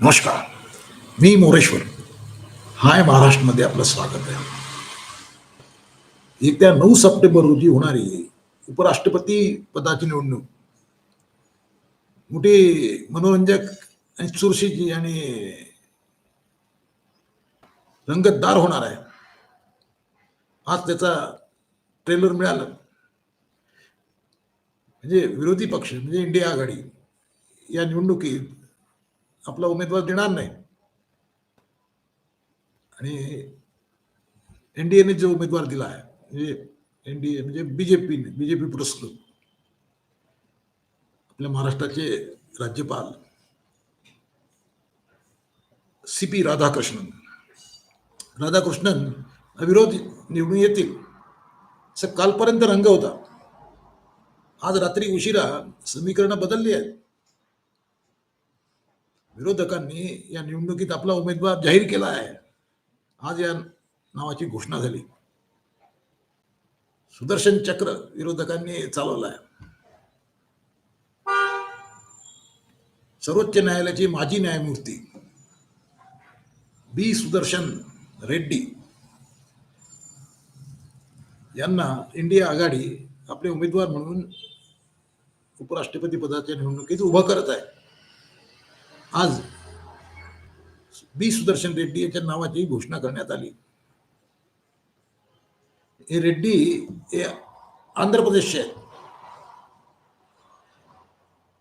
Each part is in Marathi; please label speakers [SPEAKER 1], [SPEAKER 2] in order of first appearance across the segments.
[SPEAKER 1] नमस्कार. मी मोरेश्वर. हाय महाराष्ट्रमध्ये आपलं स्वागत आहे. येत्या नऊ सप्टेंबर रोजी होणारी उपराष्ट्रपती पदाची निवडणूक. मोठी मनोरंजक आणि चुरशीची आणि रंगतदार होणार आहे. आज त्याचा ट्रेलर मिळालं. म्हणजे विरोधी पक्ष म्हणजे इंडिया आघाडी या निवडणुकीत आपला उमेदवार देणार नाही. आणि एनडीएने जो उमेदवार दिला आहे म्हणजे एनडीए म्हणजे बीजेपीने बीजेपी पुरस्कृत आपल्या महाराष्ट्राचे राज्यपाल सी पी राधाकृष्णन. राधाकृष्णन अविरोध निवडून येतील असं कालपर्यंत रंग होता. आज रात्री उशिरा समीकरणं बदलली आहेत. विरोधकांनी या निवडणुकीत आपला उमेदवार जाहीर केला आहे. आज या नावाची घोषणा झाली. सुदर्शन चक्र विरोधकांनी चालवलं आहे. सर्वोच्च न्यायालयाचे माजी न्यायमूर्ती बी सुदर्शन रेड्डी यांना इंडिया आघाडी आपले उमेदवार म्हणून उपराष्ट्रपती पदाच्या निवडणुकीत उभं करत आहे. आज बी सुदर्शन रेड्डी यांच्या नावाची घोषणा करण्यात आली. हे रेड्डी हे आंध्र प्रदेशचे आहेत.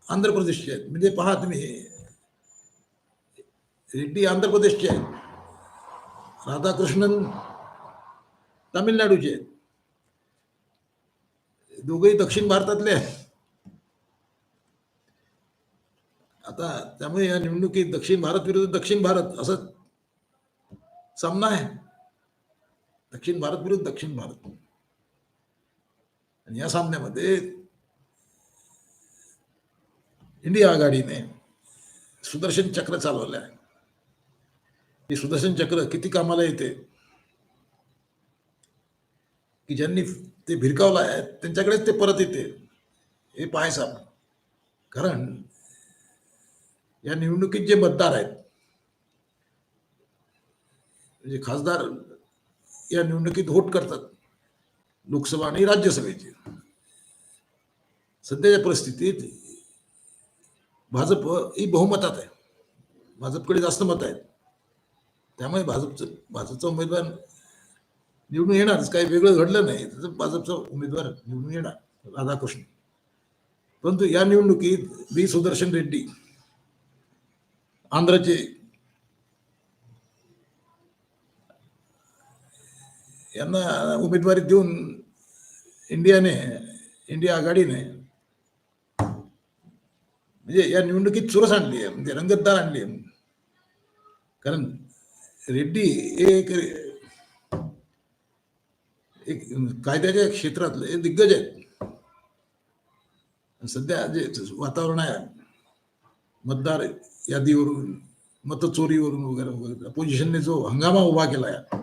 [SPEAKER 1] आंध्र प्रदेशचे आहेत. म्हणजे पहा तुम्ही रेड्डी आंध्र प्रदेशचे आहेत. राधाकृष्णन तामिळनाडूचे आहेत. दोघेही दक्षिण भारतातले आहेत. आता त्यामुळे या निवडणुकीत दक्षिण भारत विरुद्ध दक्षिण भारत असं सामना आहे. दक्षिण भारत विरुद्ध दक्षिण भारत. आणि या सामन्यामध्ये इंडिया आघाडीने सुदर्शन चक्र चालवलं आहे हे सुदर्शन चक्र किती कामाला येते? की ज्यांनी ते भिरकावलं आहे त्यांच्याकडेच ते परत येते. हे पाहायचं आपण. कारण या निवडणुकीत जे मतदार आहेत म्हणजे खासदार या निवडणुकीत वोट करतात लोकसभा आणि राज्यसभेची. सध्याच्या परिस्थितीत भाजप ही बहुमतात आहे. भाजपकडे जास्त मत आहेत. त्यामुळे भाजपचं भाजपचा उमेदवार निवडून येणारच काही वेगळं घडलं नाही. तर भाजपचा उमेदवार निवडून येणार राधाकृष्ण. परंतु या निवडणुकीत बी सुदर्शन रेड्डी आंध्रचे. यांना उमेदवारी देऊन इंडियाने इंडिया आघाडीने म्हणजे या निवडणुकीत चुरस आणली आहे म्हणजे रंगतदार आणली आहे. कारण रेड्डी एक एक कायद्याच्या क्षेत्रातले एक दिग्गज आहेत. सध्या जे वातावरण आहे मतदार यादीवरून मतचोरीवरून वगैरे वगैरे. अपोजिशनने जो हंगामा उभा केला आहे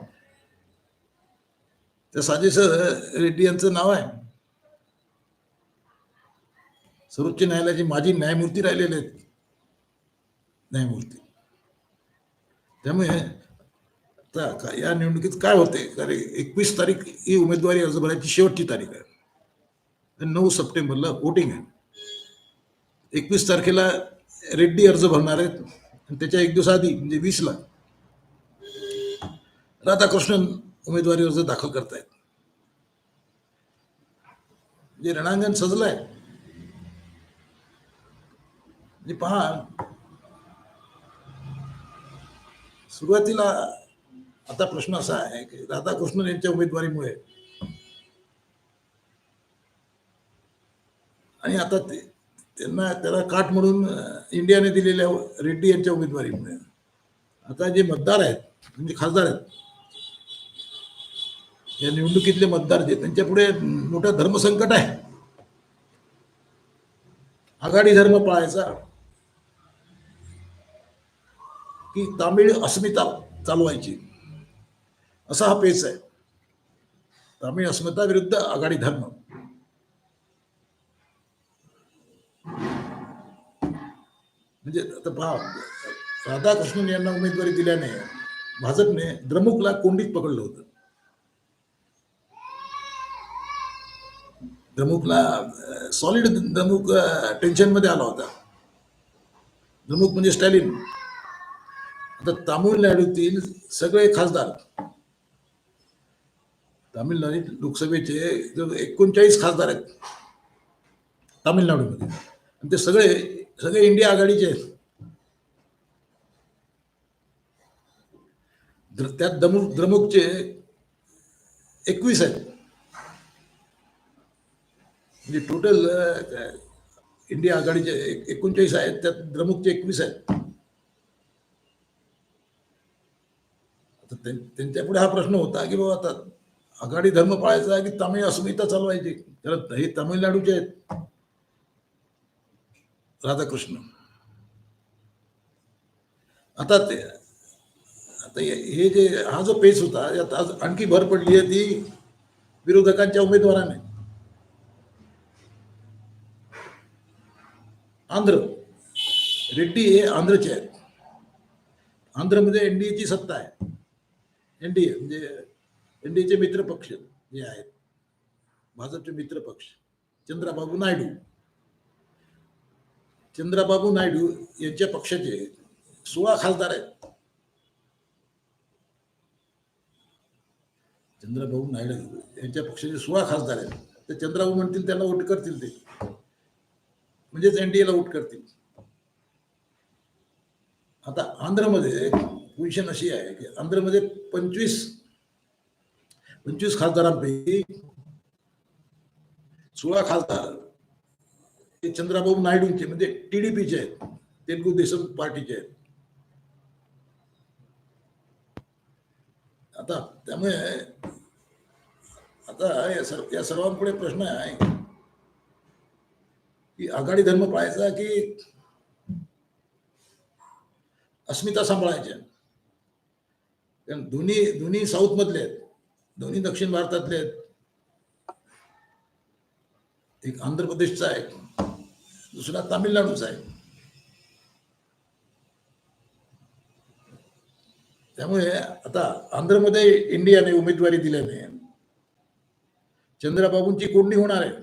[SPEAKER 1] त्या साजेश रेड्डी यांचं नाव आहे. सर्वोच्च न्यायालयाचे माजी न्यायमूर्ती राहिलेले आहेत. न्यायमूर्ती. त्यामुळे आता या निवडणुकीत काय होते? कारण एकवीस तारीख ही उमेदवारी अर्ज भरायची शेवटची तारीख आहे. आणि नऊ सप्टेंबरला वोटिंग आहे. एकवीस तारखेला रेड्डी अर्ज भरणार आहेत. त्याच्या एक दिवस आधी म्हणजे वीसला राधाकृष्णन उमेदवारी अर्ज दाखल करतायत. जे रणांगण सजलंय. म्हणजे पहा सुरुवातीला आता प्रश्न असा आहे की राधाकृष्णन यांच्या उमेदवारीमुळे आणि आता ते त्यांना त्याला काठ म्हणून इंडियाने दिलेल्या रेड्डी यांच्या उमेदवारीमुळे. आता जे मतदार आहेत म्हणजे खासदार आहेत या निवडणुकीतले मतदार जे त्यांच्या पुढे मोठं धर्मसंकट आहे. आघाडी धर्म पाळायचा. की तामिळ अस्मिता चालवायची. असा हा पेच आहे. तामिळ अस्मिता विरुद्ध आघाडी धर्म. म्हणजे आता पहा राधाकृष्णन यांना उमेदवारी दिल्याने भाजपने द्रमुकला कोंडीत पकडलं होतं. द्रमुकला सॉलिड द्रमुक टेन्शनमध्ये आला होता. द्रमुक म्हणजे स्टॅलिन. आता तामिळनाडूतील सगळे खासदार तामिळनाडू लोकसभेचे एकोणचाळीस खासदार आहेत तामिळनाडूमध्ये आणि ते सगळे सगळे इंडिया आघाडीचे आहेत. त्यात द्रमुक द्रमुकचे एकवीस आहेत. म्हणजे टोटल इंडिया आघाडीचे एकोणचाळीस आहेत त्यात द्रमुकचे एकवीस आहेत. त्यांच्या पुढे हा प्रश्न होता की बाबा आता आघाडी धर्म पाळायचा की तामिळ अस्मिता चालवायची? कारण हे तामिळनाडूचे आहेत. राधाकृष्ण। आता ते, आता हे जे, हा जो पेच होता, यात आज आणखी भर पडली आहे ती विरोधकांच्या उमेदवाराने. आंध्र, रेड्डी हे आंध्रचे आहेत. आंध्रमध्ये एनडीएची सत्ता आहे. एनडीए म्हणजे एनडीएचे मित्र पक्ष जे आहेत, भाजपचे मित्र पक्ष चंद्राबाबू नायडू. चंद्राबाबू नायडू यांच्या पक्षाचे सोळा खासदार आहेत. चंद्रबाबू नायडू यांच्या पक्षाचे सोळा खासदार आहेत. तर चंद्रबाबू म्हणतील त्यांना वोट करतील ते. म्हणजेच एनडीएला वोट करतील. आता आंध्रमध्ये पोझिशन अशी आहे की आंध्रमध्ये पंचवीस पंचवीस खासदारांपैकी सोळा खासदार हे चंद्राबाबू नायडूंचे म्हणजे टीडीपीचे आहेत तेलुगू देशम पार्टीचे आहेत प्रश्न आहे की आघाडी धर्म पाळायचा की अस्मिता सांभाळायच्या कारण साऊथ मधले दोन्ही दक्षिण आहेत. एक आंध्र प्रदेशचा आहे. दुसरा तामिळनाडूचा आहे. त्यामुळे आता आंध्रमध्ये इंडियाने उमेदवारी दिल्याने चंद्राबाबूंची कोंडी होणार आहे.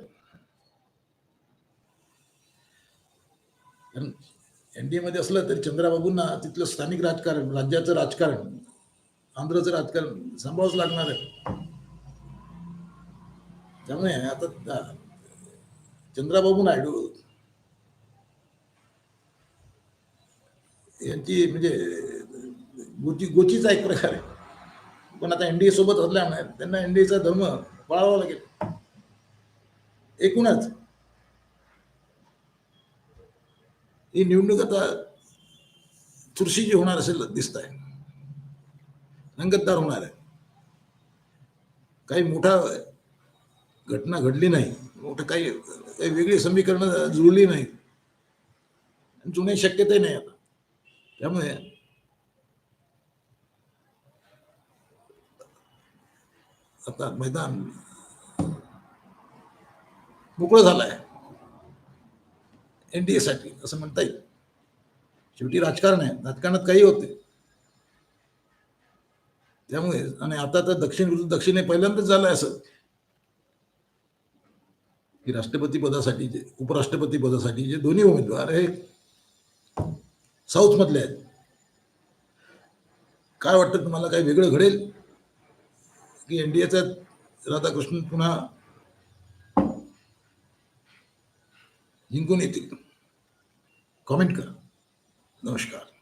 [SPEAKER 1] एनडीए मध्ये असलं तरी चंद्रबाबूंना तिथलं स्थानिक राजकारण राज्याचं राजकारण आंध्रचं राजकारण सांभाळच लागणार आहे. त्यामुळे आता चंद्राबाबू नायडू यांची म्हणजे गोची गोचीचा एक प्रकार आहे. पण आता एनडीए सोबत असल्यामुळे त्यांना एनडीएचा धर्म पाळावा लागेल. एकूणच. ही निवडणूक आता चुरशीची होणार असेल दिसत आहे रंगतदार होणार आहे. काही मोठा घटना घडली नाही. मोठं काही काही वेगळी समीकरणं जुळली नाही. जुने शक्यताही नाही आता. त्यामुळे आता मैदान मोकळं झालं एनडीए साठी असं म्हणता येईल. शेवटी राजकारण आहे. राजकारणात काही होते त्यामुळे आणि आता तर दक्षिण विरुद्ध दक्षिण हे पहिल्यांदाच झालंय असं. की राष्ट्रपती पदासाठी जे उपराष्ट्रपती पदासाठी जे दोन्ही उमेदवार हे साऊथ मधले आहेत. काय वाटतं तुम्हाला काही वेगळं घडेल? की एनडीएचा राधाकृष्णन पुन्हा जिंकून येतील? कॉमेंट करा. नमस्कार.